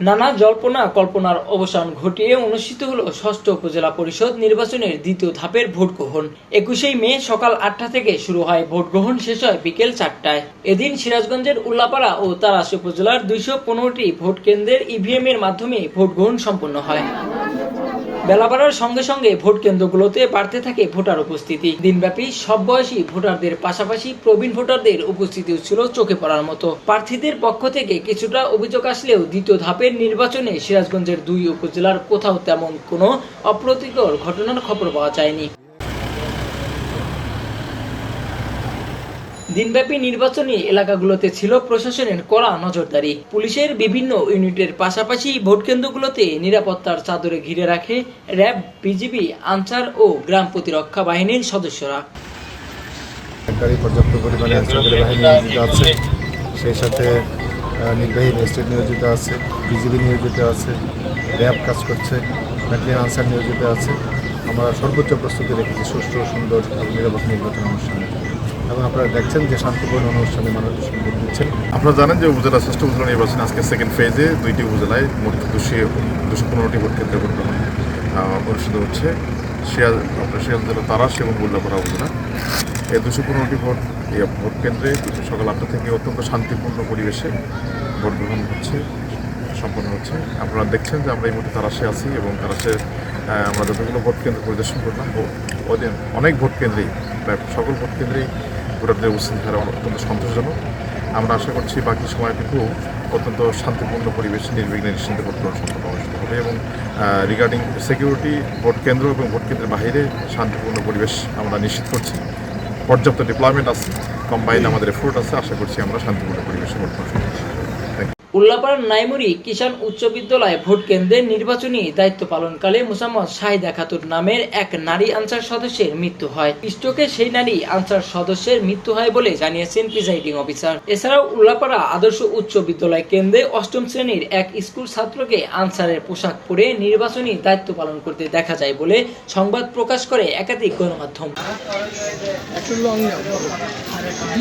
নানা জল্পনা কল্পনার অবসান ঘটিয়ে অনুষ্ঠিত হল ষষ্ঠ উপজেলা পরিষদ নির্বাচনের দ্বিতীয় ধাপের ভোট গ্রহণ। একুশেই মে সকাল আটটা থেকে শুরু হয় ভোট গ্রহণ শেষ হয় বিকেল চারটায়। এদিন সিরাজগঞ্জের উল্লাপাড়া ও তারাস উপজেলার দুইশো পনেরোটি ভোট কেন্দ্রের ইভিএম এর মাধ্যমে ভোট গ্রহণ সম্পন্ন হয়। বেলা বাড়ার সঙ্গে সঙ্গে ভোট কেন্দ্রগুলোতে বাড়তে থাকে ভোটার উপস্থিতি। দিনব্যাপী সব বয়সী ভোটারদের পাশাপাশি প্রবীণ ভোটারদের উপস্থিতিও ছিল চোখে পড়ার মতো। প্রার্থীদের পক্ষ থেকে কিছুটা অভিযোগ আসলেও দ্বিতীয় ধাপের নির্বাচনে সিরাজগঞ্জের দুই উপজেলার কোথাও তেমন কোনো অপ্রীতিকর ঘটনার খবর পাওয়া যায়নি। দিনব্যাপী নির্বাচনী এলাকাগুলোতে ছিল প্রশাসনের কড়া নজরদারি। পুলিশের বিভিন্ন ইউনিটের পাশাপাশি ভোট কেন্দ্রগুলোতে নিরাপত্তার চাদরে ঘিরে রাখে র্যাব, বিজিবি, আনসার ও গ্রাম প্রতিরক্ষা বাহিনীর সদস্যরা। পর্যাপ্ত পরিমাণে বাহিনী সেই সাথে নির্বাহী ম্যাজিস্ট্রেট নিয়োজিত আছে, বিজিবি নিয়োজিত আছে, র্যাব কাজ করছে ব্যাটালিয়ান আনসার নিয়োজিত আছে। আমরা সর্বোচ্চ প্রস্তুতি রেখেছি, সুষ্ঠু, সুন্দর নিরাপদ নির্বাচন অনুষ্ঠানে। এবং আপনারা দেখছেন যে শান্তিপূর্ণ অনুষ্ঠানে মানুষ ভোট দিচ্ছেন। আপনারা জানেন যে উপজেলা ষষ্ঠ উপজেলা নির্বাচন আজকে সেকেন্ড ফেজে দুইটি উপজেলায় মোট দুশো দুশো পনেরোটি ভোট কেন্দ্রে ভোট অনুষ্ঠিত হচ্ছে। সিরাজ আপনার সিরাজ জেলা তারাস এবং উল্লাপাড়া উপজেলা। এই দুশো পনেরোটি ভোট এই ভোট কেন্দ্রে সকাল আটটা থেকে অত্যন্ত শান্তিপূর্ণ পরিবেশে ভোট গ্রহণ হচ্ছে সম্পন্ন হচ্ছে। আপনারা দেখছেন যে আমরা এই মুহূর্তে তারাশে আছি এবং আহ, আমরা যতগুলো ভোট কেন্দ্র পরিদর্শন করলাম ওদের অনেক ভোট কেন্দ্রেই প্রায় সকল ভোট কেন্দ্রেই ভোটারদের উপস্থিতি হার অত্যন্ত সন্তোষজনক। আমরা আশা করছি বাকি সময়টুকু অত্যন্ত শান্তিপূর্ণ পরিবেশে নির্বিঘ্নে নিশ্চিন্ত ভোট গ্রহণ সম্পন্ন অনুষ্ঠিত হবে এবং রিগার্ডিং সিকিউরিটি ভোট কেন্দ্র এবং ভোট কেন্দ্রের বাইরে শান্তিপূর্ণ পরিবেশ আমরা নিশ্চিত করছি। পর্যাপ্ত ডিপ্লয়মেন্ট আছে কম্বাইন আমাদের এফোর্ট আছে আশা করছি আমরা শান্তিপূর্ণ পরিবেশে বর্তমান। উল্লাপাড়ার নাইমুরি কিষাণ উচ্চ বিদ্যালয় ভোট কেন্দ্রে নির্বাচনী দায়িত্ব পালনকালে মুসাম্মদ শাহিদা খাতুর নামের এক নারী আনসার সদস্যের মৃত্যু হয়। স্ট্রোকে সেই নারী আনসার সদস্যের মৃত্যু হয় বলে জানিয়েছেন প্রিজাইডিং অফিসার। এছাড়াও উল্লাপাড়া আদর্শ উচ্চ বিদ্যালয় কেন্দ্রে অষ্টম শ্রেণির এক স্কুল ছাত্রকে আনসারের পোশাক পরে নির্বাচনী দায়িত্ব পালন করতে দেখা যায় বলে সংবাদ প্রকাশ করে একাধিক গণমাধ্যম।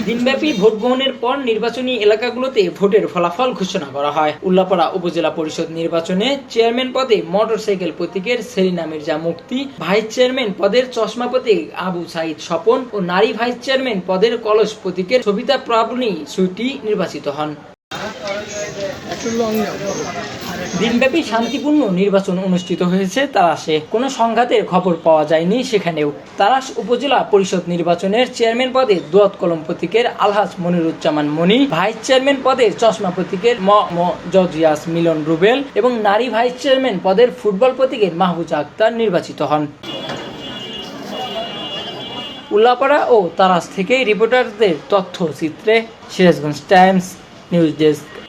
দিনব্যাপী ভোট গ্রহণের পর নির্বাচনী এলাকাগুলোতে ভোটের ফলাফল ঘোষণা করা হয়। উল্লাপাড়া উপজেলা পরিষদ নির্বাচনে চেয়ারম্যান পদে মোটরসাইকেল প্রতীকের সেলিনা মির্জা মুক্তি ভাইস চেয়ারম্যান পদের চশমা প্রতীক আবু সাইদ স্বপন ও নারী ভাইস চেয়ারম্যান পদের কলস প্রতীকের সবিতা প্রাবণী সুইটি নির্বাচিত হন। দিনব্যাপী শান্তিপূর্ণ নির্বাচন অনুষ্ঠিত হয়েছে, তারাসে। কোনো সংঘাতের খবর পাওয়া যায়নি সেখানেও। তারাস উপজেলা পরিষদ নির্বাচনের চেয়ারম্যান পদে দোয়াত কলম প্রতীকের আলহাজ মনিরুজ্জামান মনি, ভাইস চেয়ারম্যান পদের চশমা প্রতীকের ম ম জর্জিয়াস মিলন রুবেল এবং নারী ভাইস চেয়ারম্যান পদের ফুটবল প্রতীকের মাহবুজা আক্তার নির্বাচিত হন। উল্লাপাড়া ও তারাস থেকে রিপোর্টারদের তথ্য চিত্রে সিরাজগঞ্জ টাইমস, নিউজ ডেস্ক।